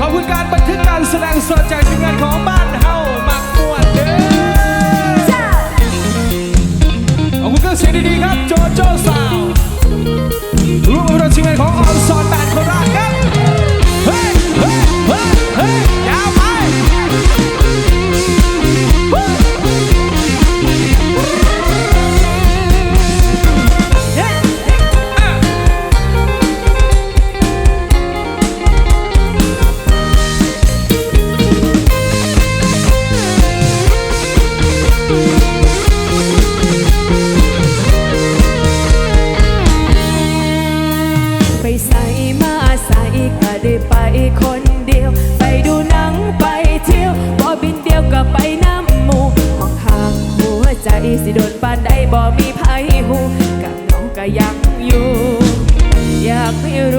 ขอบคุณการบันทึกการแสดงสดจากทีมงานของบ้านเฮามักวนเด้อขอบคุณเคตดีดีครับ โจโจสาวร่วมกับทีมงานของออนซอน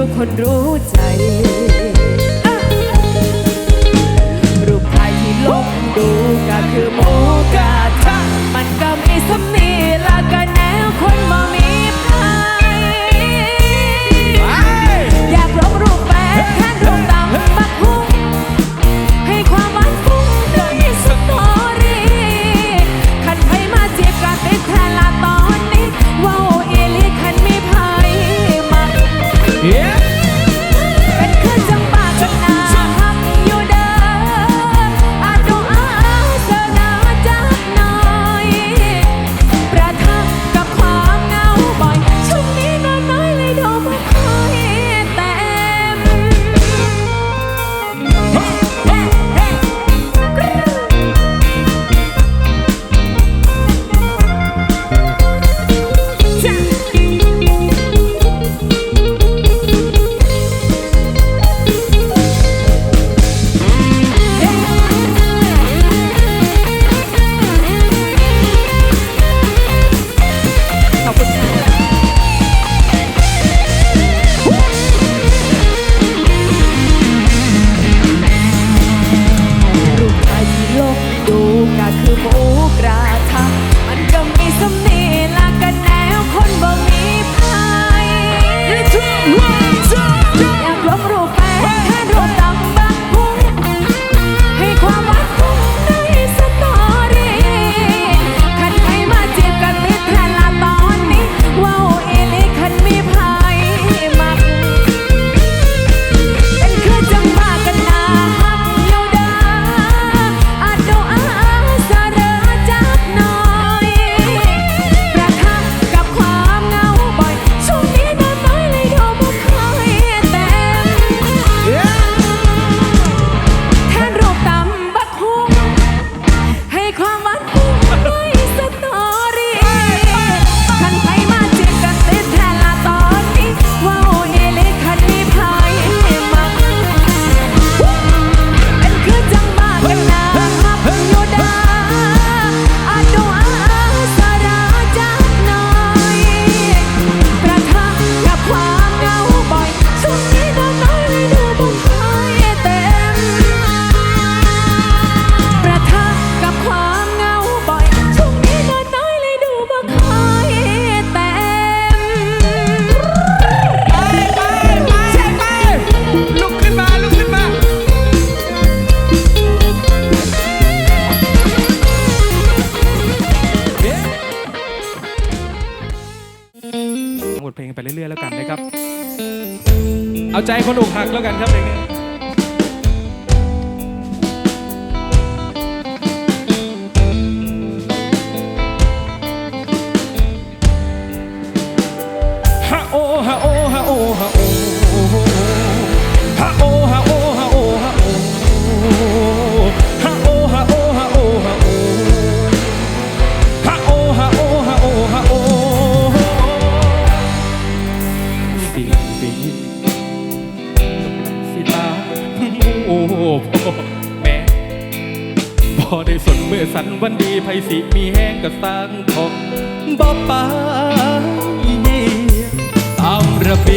รู้คนรู้ใจ ใจคนอกหักแล้วกันครับเพลงนี้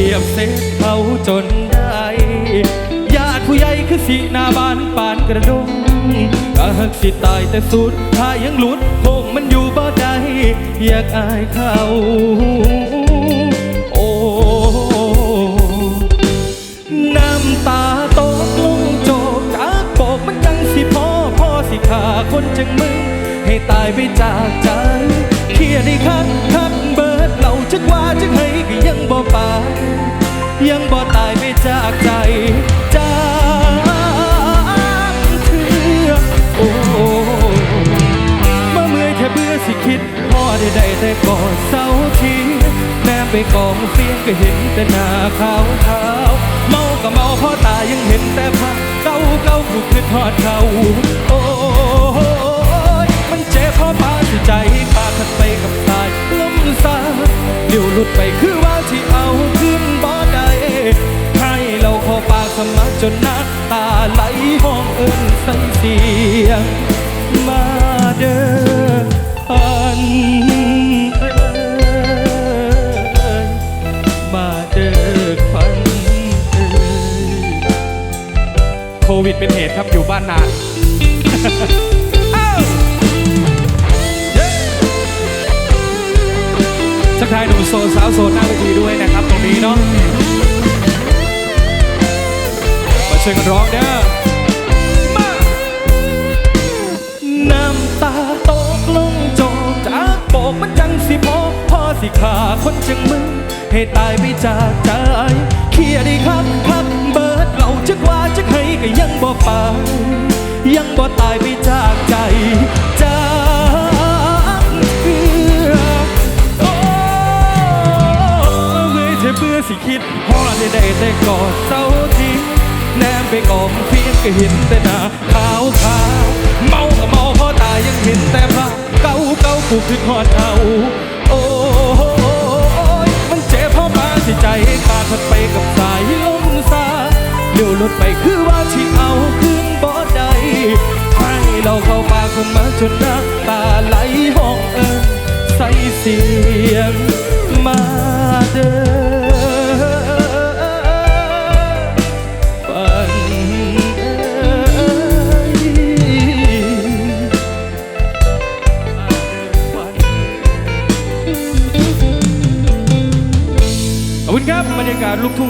รียบเซ็เขาจนได้ญาติผู้ใหญ่คือสีหน้าบานปานกระดงกะหักสิตายแต่สุดท้ายังหลุดคงมันอยู่บ่ได้อยากอายเขาโอ้น้ำตาตกลงโจกจากบอกมันจังสิพ่อพ่อสิขาคนจังมึง ให้ตายไปจากใจเครียดให้คักคักเบิดเหล่าจักว่าจักให้ก็ยังบ่ไป ยังบ่ตายไปจากใจจากเถื่อโอ้เมื่อเมื่อยแค่เบื่อสิคิดพอได้ได้แต่กอดเศร้าทีแนมไปกองเฟียงก็เห็นแต่หน้าขาวขาวเมาก็เมาพราะตายังเห็นแต่ภาพเก่าเก่ากูคือทอดเขาโอ้ยมันเจ็บพราะปาสิใจขาทัดไปกับสายลมซาเดี๋ยวหลุดไปคือว่าที่เอา จนน้ำตาไหลห้องเอิ้นใส่เสียง มาเดินอันเอ่ยมาเดินควันเอ่ยโควิดเป็นเหตุครับอยู่บ้านนานทักทายหนุ่มโซนสาวโซนหน้าเวทีด้วยนะครับตรงนี้เนาะ ช่วยกันร้องเด้อมาน้ำตาตกลงจอกจากปกมันจังสิพอพอสิขาคนจังมึง ให้ตายไปจากใจเครียดดีครับครับเบิดเราจักว่าจักให้ก็ยังบ่ไปยังบ่ตายไปจากใจจากเถื่อโอ้เมื่อยเธอเบื่อสิคิดพอได้ได้แต่กอดเศร้า ไปกองเพียงก็เห็นแต่หน้าขาวขาวเมาก็เมาพราะตายังเห็นแต่ภาพเก่าเก่ากูคือทอดเอาโอ้ยมันเจ็บเพราะปาสิใจขาดพัดไปกับสายลมซาเดี๋ยวหลุดไปคือว่าที่เอาคืนบ่ได้ให้เราเข้าปากคนมาจนน้ำตาไหลห้องเอิญใส่เสียง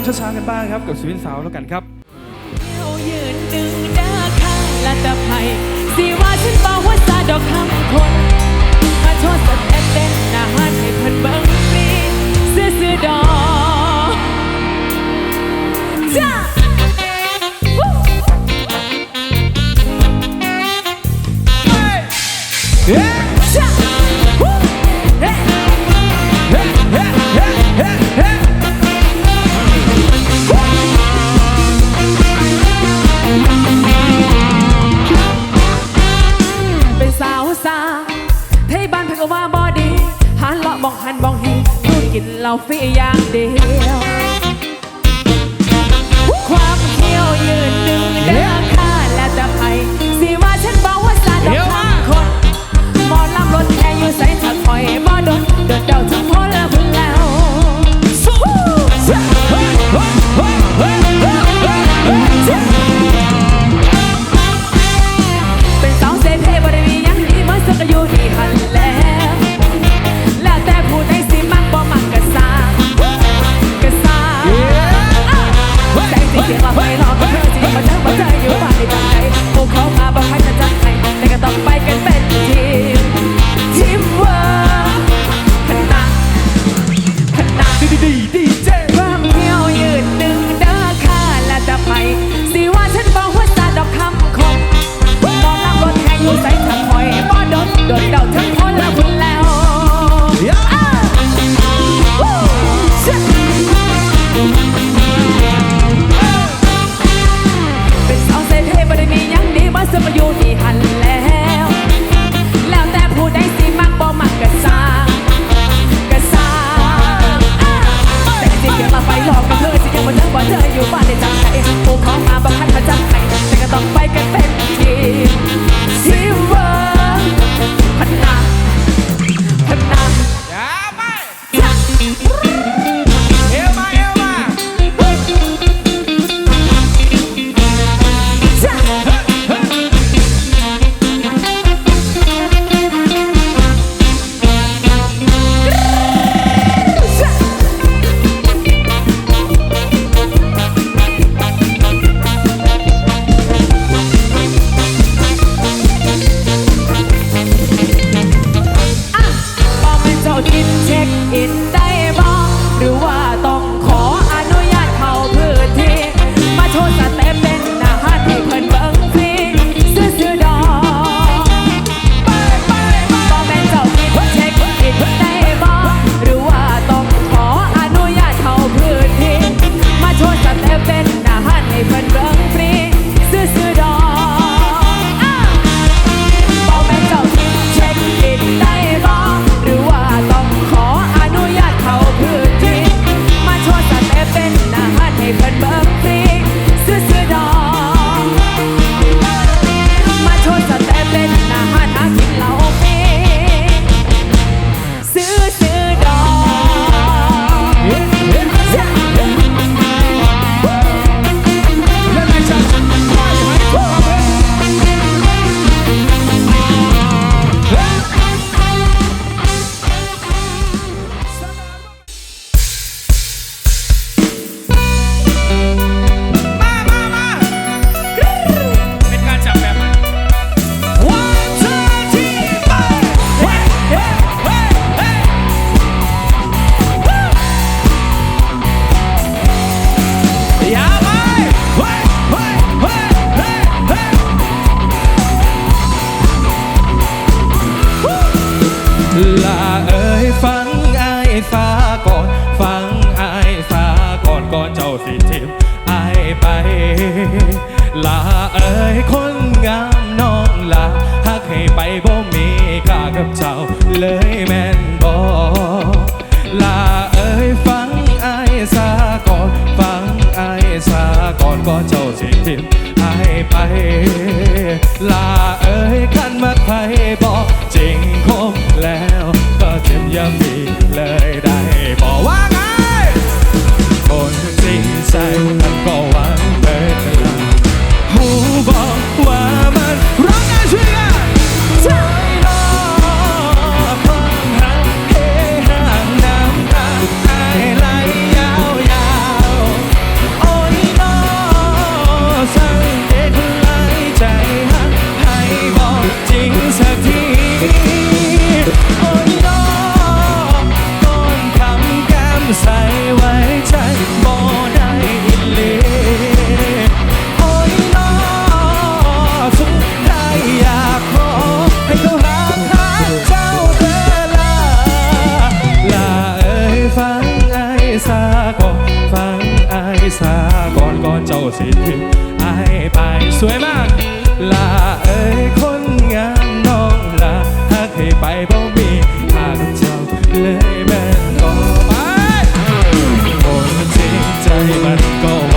ช้าๆกันบ้างครับกับชีวิตสาวแล้วกันครับเขายืนดึงด้ เราฟรีอย่างเดียว ไปบ่มีค่ากับเจ้าเลยแม่นบ่ลาเอ้ยฟังไอ้สาก่อนฟังไอ้สาก่อนก่อนเจ้าสิทิมไอ้ไป ลาเอ้ยขันมาไทยบอกจริงคมแล้วก็เจ็บยาม go.